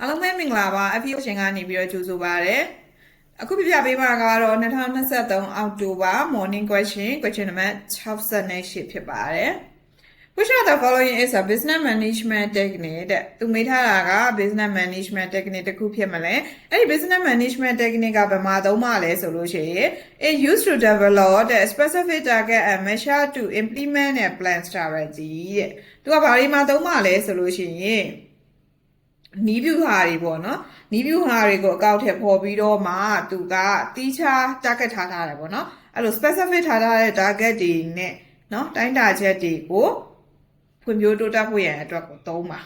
အားလုံးပဲမင်္ဂလာပါ FPO ရှင်ကနေပြီးတော့ကြိုဆိုပါရစေအခုပြပြပေးမှာကတော့2023အောက်တိုဘာ morning question question နံပါတ်68ဖြစ်ပါတယ် Which of the following is a business management technique တဲ့သူမေးထားတာက business management technique တစ်ခုဖြစ်မလဲအဲ့ဒီ business management technique ကဘယ်မှာသုံးမှာလဲဆိုလို့ရှိရင် it used to develop the specific target and measure to implement a plan strategy တဲ့သူကဘာတွေမှာသုံးမှာလဲဆိုလို့ရှိရင် နီးပြူဟာတွေပေါ့နော်နီးပြူဟာတွေကိုအကောက်ထည့်ပေါ်ပြီးတော့မှသူကတီးခြား target ထားထားတယ်ပေါ့နော်အဲ့လို specific ထားထားတဲ့ target တွေနဲ့နော်တိုင်းတာချက်တွေကိုဖွံ့ဖြိုးတိုးတက်ဖို့ရန်အတွက်ကိုသုံးပါ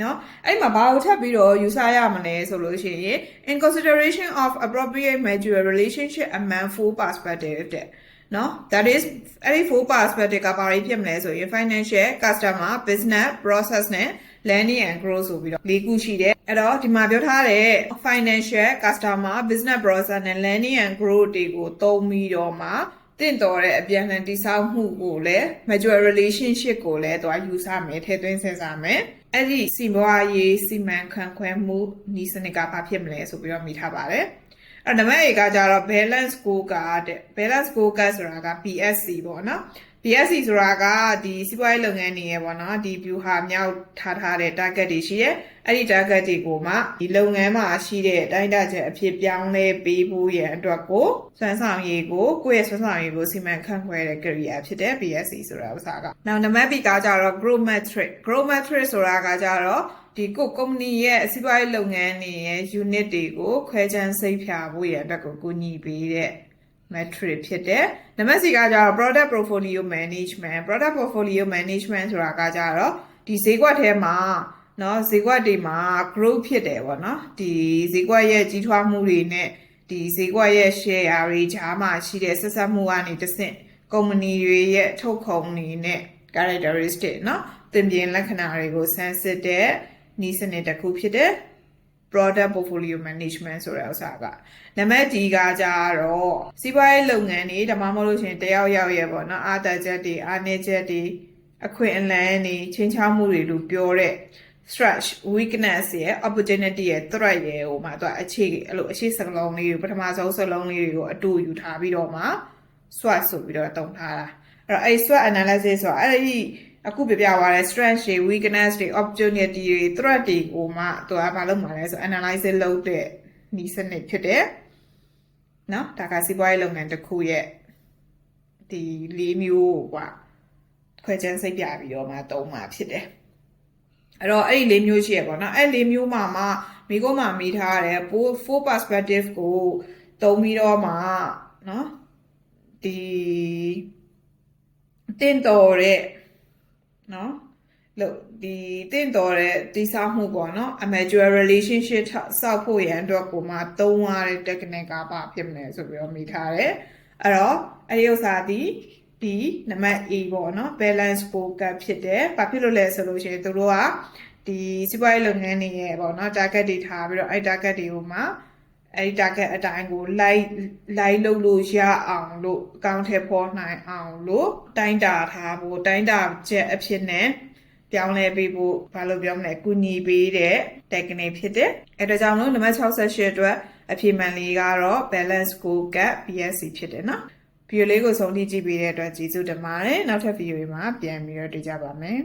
နော်အဲ့ဒီမှာဘာကိုထပ်ပြီးတော့ယူဆရမလဲဆိုလို့ရှိရင် in consideration of appropriate mutual relationship among four perspective တဲ့နော် that is အဲ့ဒီ four perspective ကဘာတွေဖြစ်မလဲဆိုရင် financial customer business process နဲ့ learning and growth ဆိုပြီးတော့၄ခုရှိတယ်အဲ့တော့ဒီမှာပြောထားတဲ့ financial customer business process နဲ့ learning and growth တွေကိုသုံးပြီးတော့မှတင့်တော်တဲ့အပြန်အလှန်တည်ဆောက်မှုကိုလည်း mutual relationship ကိုလည်းသူကယူဆမယ်ထည့်သွင်းစဉ်းစားမယ်အဲ့ဒီစီမွားရေးစီမံခန့်ခွဲမှုဤစနစ်ကဘာဖြစ်မလဲဆိုပြီးတော့မိထားပါတယ် အဲ့နံပါတ် A ကကြတော့ balance scorecard တဲ့ balance scorecard ဆိုတာက BSC ပေါ့နော် BSC ဆိုတာကဒီစီးပွားရေးလုပ်ငန်းတွေရဲ့ပေါ့နော်ဒီ view ဟာမြောက်ထားထားတဲ့ target တွေရှိရဲအဲ့ဒီ target တွေကိုမှဒီလုပ်ငန်းမှာရှိတဲ့တိုင်းတာချက်အဖြစ်ပြောင်းလဲပေးဖို့ရန်အတွက်ကိုစွမ်းဆောင်ရည်ကိုကိုယ့်ရဲ့စွမ်းဆောင်ရည်ကိုစီမံခန့်ခွဲတဲ့ career ဖြစ်တဲ့ BSC ဆိုတာဥစ္စာကနောက်နံပါတ် B ကကြတော့ growth metric growth metric ဆိုတာကကြတော့ ဒီကိုကုမ္ပဏီရဲ့စီးပွားရေးလုပ်ငန်းတွေရဲ့ unit တွေကိုခွဲခြမ်းစိတ်ဖြာဖို့ရန်အတွက်ကိုကူညီပေးတဲ့ metric ဖြစ်တယ်။နံပါတ်4ကကြတော့ product portfolio management product portfolio management ဆိုတာကကြတော့ဒီဈေးကွက်ထဲမှာเนาะဈေးကွက်တွေမှာ growth ဖြစ်တယ်ပေါ့နော်ဒီဈေးကွက်ရဲ့ကြီးထွားမှုတွေနဲ့ဒီဈေးကွက်ရဲ့ share တွေကြားမှာရှိတဲ့ဆက်ဆက်မှုကနေတစ်ဆင့်ကုမ္ပဏီတွေရဲ့ထုတ်ကုန်တွေနဲ့ characteristic เนาะသင်ပြင်လက္ခဏာတွေကိုစမ်းစစ်တဲ့ နည်းစနစ်တစ်ခုဖြစ်တယ် product portfolio management ဆိုတဲ့ဥစ္စာကနံပါတ် D ကကြတော့စီးပွားရေးလုပ်ငန်းတွေဒါမှမဟုတ်လို့ရှိရင်တယောက်ယောက်ရဲ့ပေါ့နော်အားတက်ချက်တွေအားနည်းချက်တွေအခွင့်အလမ်းတွေချင်းချောက်မှုတွေလို့ပြောတဲ့ stretch weakness ရဲ့ opportunity ရဲ့ threat ရဲ့ဟိုမှာသူကအခြေအဲ့လိုအခြေစကလုံးလေးကိုပထမဆုံးစလုံးလေးတွေကိုအတူယူထားပြီးတော့မှ SWOT ဆိုပြီးတော့တုံထားတာအဲ့တော့အဲ့ SWOT analysis ဆိုတာအဲ့ဒီ အခုပြပြသွားတဲ့ strength တွေ weakness တွေ opportunity တွေ threat တွေကိုမှသူကဘာလုပ်မှာလဲဆို analysis လုပ်တဲ့နည်းစနစ်ဖြစ်တယ်။နော်ဒါကစီးပွားရေးလုပ်ငန်းတစ်ခုရဲ့ဒီလေးမျိုးกว่าခွဲခြမ်းစိတ်ပြပြီးတော့မှသုံးမှာဖြစ်တယ်။အဲ့တော့အဲ့ဒီလေးမျိုးရှိရပေါ့နော်။အဲ့လေးမျိုးမှာမှမိကုန်းမှာမိထားရတယ် four perspective ကိုသုံးပြီးတော့မှနော်ဒီတင့်တော်တဲ့ နော်လို့ဒီတင့်တော်တဲ့တိဆောက်မှုပေါ့နော် a mature relationship စောက်ဖို့ရန်အတွက်ကိုမှသုံးရတဲ့ technique ကပါဖြစ်မလဲဆိုပြီးတော့မိထားတယ်အဲ့တော့အဲ့ဒီဥစ္စာဒီဒီနံပါတ် A ပေါ့နော် balance focus ဖြစ်တယ်ဘာဖြစ်လို့လဲဆိုလို့ရှိရင်တို့ကဒီစီးပွားရေးလုပ်ငန်းတွေရဲ့ပေါ့နော် target တွေထားပြီးတော့အဲ့ target တွေကိုမှ အဲ့ဒီ target အတိုင်းကို live live လုပ်လို့ရအောင်လို့အကောင့်ထဲပေါ်နိုင်အောင်လို့တိုင်းတာထားဖို့တိုင်းတာချက်အဖြစ်နဲ့ပြောင်းလဲပေးဖို့ဘာလို့ပြောမလဲကူညီပေးတဲ့ technique ဖြစ်တယ်အဲဒါကြောင့်လို့နံပါတ်68အတွက်အဖြေမှန်လေးကတော့ balance score gap BSC ဖြစ်တယ်နော်ဗီဒီယိုလေးကိုဆုံးဖြတ်ကြည့်ပေးတဲ့အတွက်ကျေးဇူးတင်ပါတယ်နောက်ထပ်ဗီဒီယိုတွေမှာပြန်ပြီးတော့တွေ့ကြပါမယ်